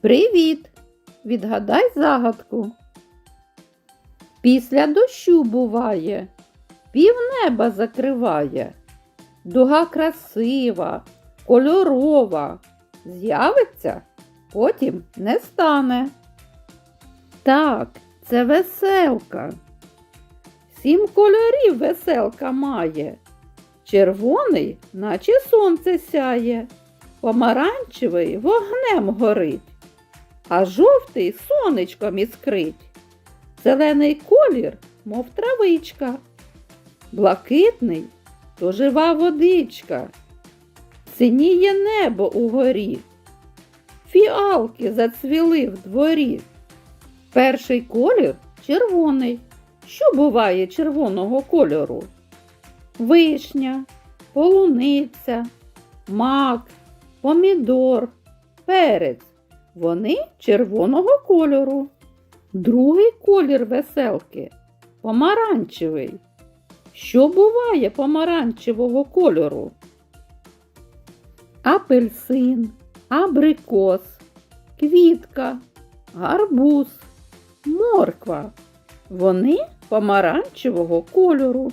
Привіт! Відгадай загадку. Після дощу буває, півнеба закриває. Дуга красива, кольорова. З'явиться, потім не стане. Так, це веселка. Сім кольорів веселка має. Червоний, наче сонце сяє, помаранчевий вогнем горить, а жовтий сонечком іскрить. Зелений колір, мов травичка, блакитний то жива водичка, синіє небо угорі, фіалки зацвіли в дворі. Перший колір червоний. Що буває червоного кольору? Вишня, полуниця, мак, помідор, перець. Вони червоного кольору. Другий колір веселки помаранчевий. Що буває помаранчевого кольору? Апельсин, абрикос, квітка, гарбуз, морква. Вони помаранчевого кольору.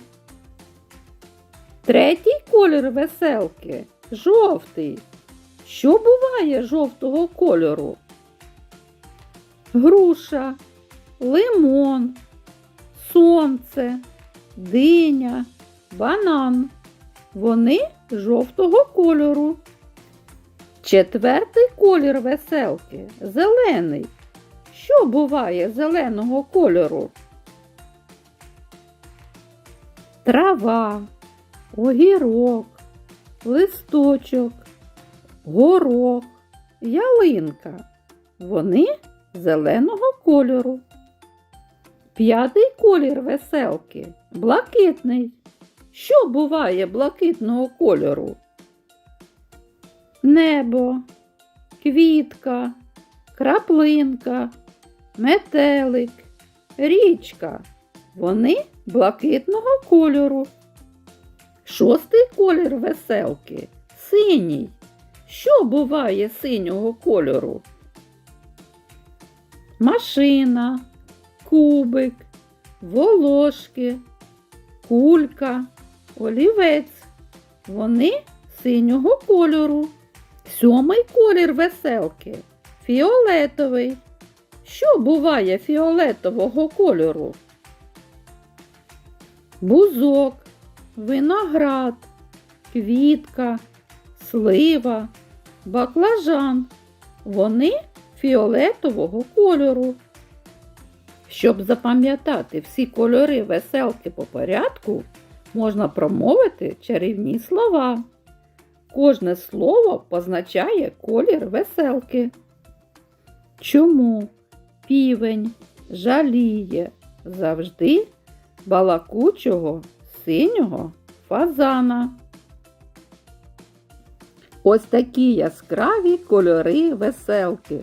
Третій колір веселки жовтий. Що буває жовтого кольору? Груша, лимон, сонце, диня, банан. Вони жовтого кольору. Четвертий колір веселки зелений. Що буває зеленого кольору? Трава, огірок, листочок, горох, ялинка. Вони зеленого кольору. П'ятий колір веселки блакитний. Що буває блакитного кольору? Небо, квітка, краплинка, метелик, річка. Вони блакитного кольору. Шостий колір веселки синій. Що буває синього кольору? Машина, кубик, волошки, кулька, олівець. Вони синього кольору. Сьомий колір веселки фіолетовий. Що буває фіолетового кольору? Бузок, виноград, квітка, слива, баклажан. Вони фіолетового кольору. Щоб запам'ятати всі кольори веселки по порядку, можна промовити чарівні слова. Кожне слово позначає колір веселки. Чому півень жаліє завжди балакучого синього фазана? Ось такі яскраві кольори веселки.